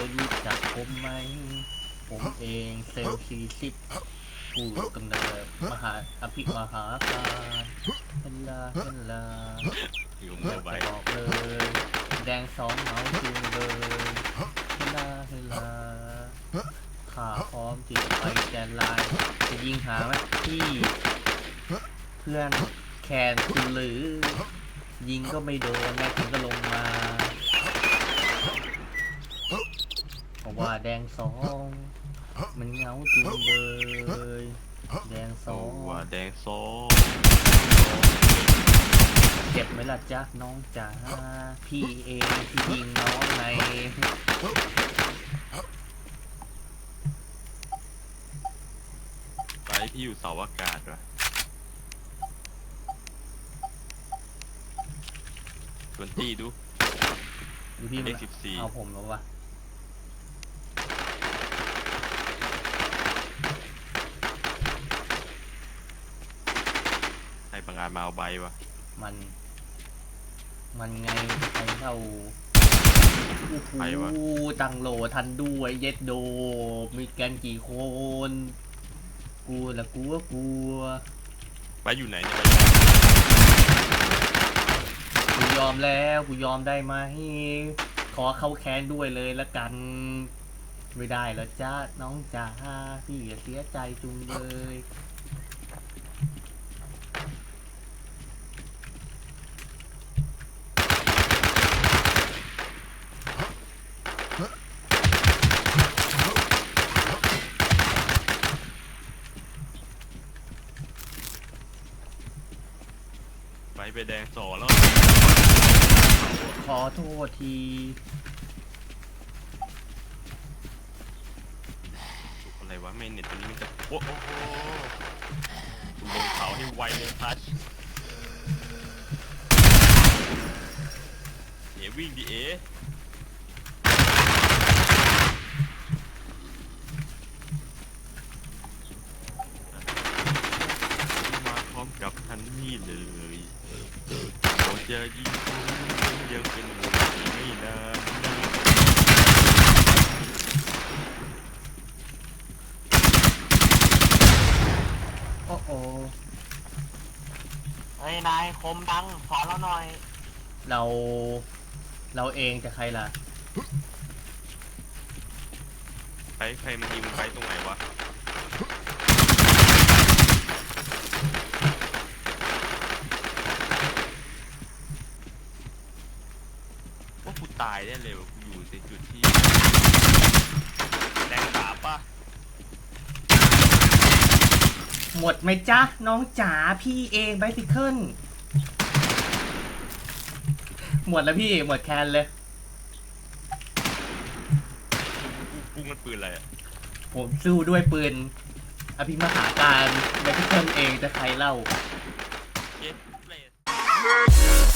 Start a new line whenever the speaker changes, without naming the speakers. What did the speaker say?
ผมไหม ผมเองเซลล์สี่สิบผู้กำเนิดมหาอภิมหาการเฮนลาเฮนลา
อยู่
อยา
เมื่อกไห
จะบอกเลย แดงสองเหมาจูงเลยเฮลาเฮลาขาพร้อมที่จะไปแกนไลน์จะยิงหาไหมพี่ เพื่อนแคนคุณหรือ ยิงก็ไม่โดนแม่คุณก็ลงมา ว่าแดงสอง มันเหงาจุงเลยแดงส
โอ้
อง
ว่าแดงโซ่
เจ็บไหมล่ะจ๊ะน้องจ๋าพี่เองที่ยิงน้องใน
ไปพี่อยู่เสาอากาศวะทวนตี้ดู
ดูพี่
เล
มัน
ขสิบสี่
เอาผมแล้ววะ
บางงานมาเอาใบวะ
มัน มันไงไอ้เท่าโอ้โหตังโหลทันด้วยเย็ดโด มีกันกี่คนกูละกูก็กลัว
ไปอยู่ไหนเนี่ย
กูยอมแล้วกูยอมได้ไหมขอเข้าแค้นด้วยเลยละกัน ไม่ได้แล้วจ้าน้องจ๋าพี่อย่าเสียใจจุงเลย
ไปแดงสอแล้ว
ขอโทษที
อะไรวะไม่เน็ตตัวนี้มันจะโอ้โหคุณลงเขาให้ไวเลยพัชเอ๋วิ่งดิเอ๋มาพร้อมกับทันนี่เลยผม จะยิงคุณยังเป็นหนุ่มไม่นานนะ
โอ้โอ
เฮ้ยนายคมดังสอนเราหน่อย
เรา เราเองจะใครล่ะ
ใครใครมันยิงไปตรงไหนวะ ว่ากู ตายได้เลยว่ะกูอยู่ในจุดที่แดงสามป่ะ
หมดไหมจ๊ะ น้องจ๋าพี่เองไบซิเคิลหมดแล้วพี่หมดแคนเลย
กูมันปืนอะไรอะ
ผมสู้ด้วยปืน อภิมหาการไบซิเคิลเองจะใครเล่า
เอ๊ะ